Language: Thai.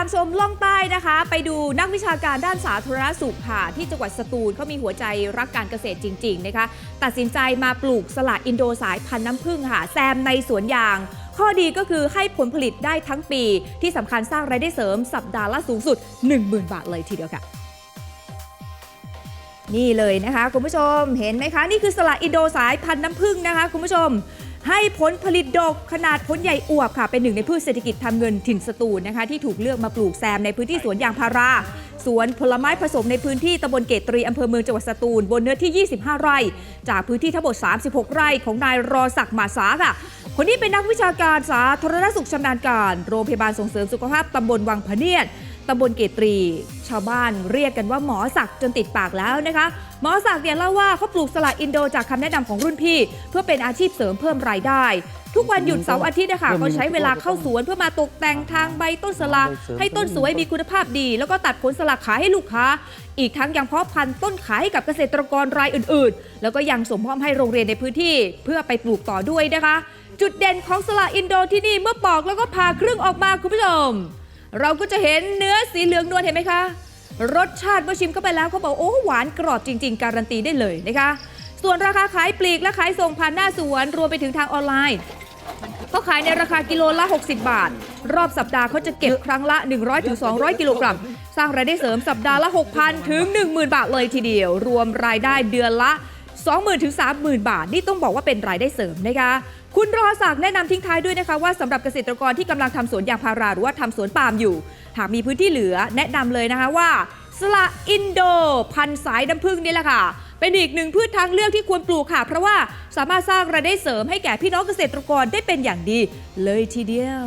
ามชมล่องใต้นะคะ ไปดูนักวิชาการด้านสาธารณสุขค่ะ ที่จังหวัดสตูลเขามีหัวใจรักการเกษตรจริง ๆ นะคะ ตัดสินใจมาปลูกสลัดอินโดสายพันธุ์น้ำผึ้งค่ะแซมในสวนยาง ข้อดีก็คือให้ผลผลิตได้ทั้งปี ที่สำคัญสร้างรายได้เสริมสัปดาห์ละสูงสุด 10,000 บาทเลยทีเดียวค่ะ นี่เลยนะคะคุณผู้ชมเห็นไหมคะ นี่คือสละอินโดสายพันธุ์น้ำผึ้งนะคะคุณผู้ชม ให้ผลผลิตดกขนาดผลใหญ่อวบค่ะ เป็นหนึ่งในพืชเศรษฐกิจทำเงินถิ่นสตูลนะคะ ที่ถูกเลือกมาปลูกแซมในพื้นที่สวนยางพาราสวนผลไม้ผสมในพื้นที่ตำบลเกตตรีอำเภอเมืองจังหวัดสตูล บนเนื้อที่ 25 ไร่ จากพื้นที่ทั้งหมด 36 ไร่ของนายรอศักดิ์มาสาค่ะ คนนี้เป็นนักวิชาการสาธารณสุขชำนาญการ โรงพยาบาลส่งเสริมสุขภาพตำบลวังพะเนียด ตำบลเกตรี ชาวบ้านเรียกกันว่าหมอศักดิ์จนติดปากแล้วนะคะ หมอศักดิ์เนี่ยเล่าว่าเขาปลูกสละอินโดจากคำแนะนำของรุ่นพี่ เพื่อเป็นอาชีพเสริมเพิ่มรายได้ ทุกวันหยุดเสาร์อาทิตย์นะคะเขาใช้เวลาเข้าสวนเพื่อมาตกแต่งทางใบต้นสละให้ต้นสวยมีคุณภาพดี แล้วก็ตัดผลสละขายให้ลูกค้า อีกทั้งยังเพาะพันธุ์ต้นขายให้กับเกษตรกรรายอื่น ๆ แล้วก็ยังสมมอบให้โรงเรียนในพื้นที่ เพื่อไปปลูกต่อด้วยนะคะ จุดเด่นของสละอินโดที่นี่เมื่อปอกแล้วก็ผ่าครึ่งออกมาคุณผู้ชม เราก็จะเห็นเนื้อสีเหลืองนวลเห็นไหมคะ รสชาติเมื่อชิมเข้าไปแล้วเขาบอกโอ้หวานกรอบจริง ๆ การันตีได้เลยนะคะ ส่วนราคาขายปลีกและขายส่งผ่านหน้าสวนรวมไปถึงทางออนไลน์เขาขายในราคากิโลละ 60 บาท รอบสัปดาห์เขาจะเก็บครั้งละ 100-200 กิโลกรัม สร้างรายได้เสริมสัปดาห์ละ 6,000 ถึง 10,000 บาทเลยทีเดียว รวมรายได้เดือนละ 20,000ถึง30,000 บาท นี่ต้องบอกว่าเป็นรายได้เสริมนะคะ คุณรอศักดิ์แนะนำทิ้งท้ายด้วยนะคะว่าสำหรับเกษตรกรที่กำลังทำสวนยางพาราหรือว่าทำสวนปาล์มอยู่ หากมีพื้นที่เหลือแนะนำเลยนะคะว่าสละอินโด พันสายน้ำผึ้งนี่แหละค่ะ เป็นอีกหนึ่งพืชทางเลือกที่ควรปลูกค่ะ เพราะว่าสามารถสร้างรายได้เสริมให้แก่พี่น้องเกษตรกรได้เป็นอย่างดีเลยทีเดียว